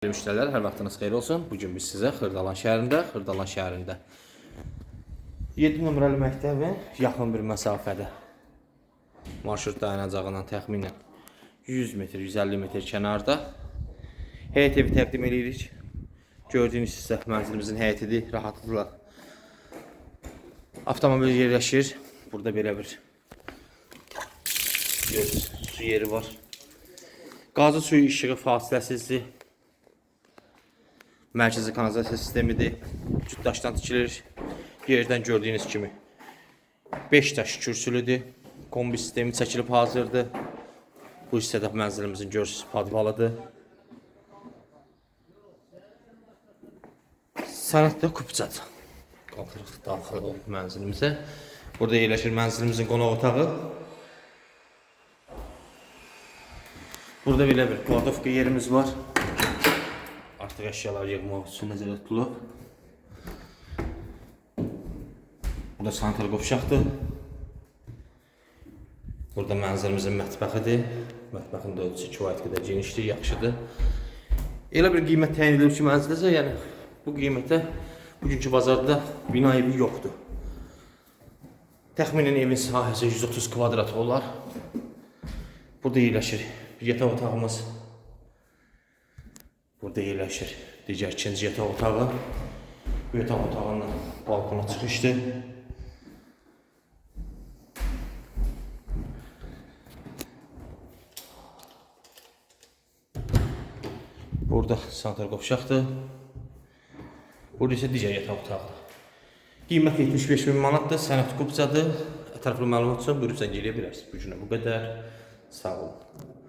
Müştərilər, hər vaxtınız xeyir olsun. Bu gün biz sizə Xırdalan şəhərində, Xırdalan şəhərində 7 nömrəli məktəbin yaxın bir məsafədə marşrut dayanacağından təxminən 100 metr, 150 metr kənarda həyət evi təqdim edirik. Gördüyünüz isə mənzilimizin həyətidir, rahatlıqla avtomobil yerləşir. Burada belə bir görürsünüz, su yeri var. Qazı suyu işığı fasiləsizdir. Mərkəzi kanalizasiya sistemidir. Cüt daşdan tikilir. Yerdən gördüyünüz kimi 5 daş kürsülüdür. Kombi sistemi çəkilib hazırdır. Bu hissədə mənzilimizin görürsüz padvalıdır. Sənətdə kupçadır. Qalxırıq daxil olub mənzilimizə. Burada yerləşir mənzilimizin qonaq otağı. Burada belə bir kladovka yerimiz var. Artıq əşyalar yığmaq üçün nəzərdə tutulub. Burada sanitar qovşaqdır. Burada mənzilimizin mətbəxidir. Mətbəxin də ölçüsü kifayət qədər genişdir, yaxşıdır. Elə bir qiymət təyin edilib ki, mənziləsə, yəni bu qiymətə bugünkü bazarda bina evi yoxdur. Təxminən evin sahəsi 130 kvadrat olar. Burada yerləşir yataq otağımız. Burada yerləşir digər ikinci yataq otağı. Bu yataq otağından balkona çıxışdır. Burada sanitar qovşaqdır. Burada isə digər yataq otağıdır. Qiymət 75 min manatdır, sənət qubcadır. Ətraflı məlumat üçün buyurub zəng eləyə bilərsiniz. Bu günə bu qədər. Sağ olun.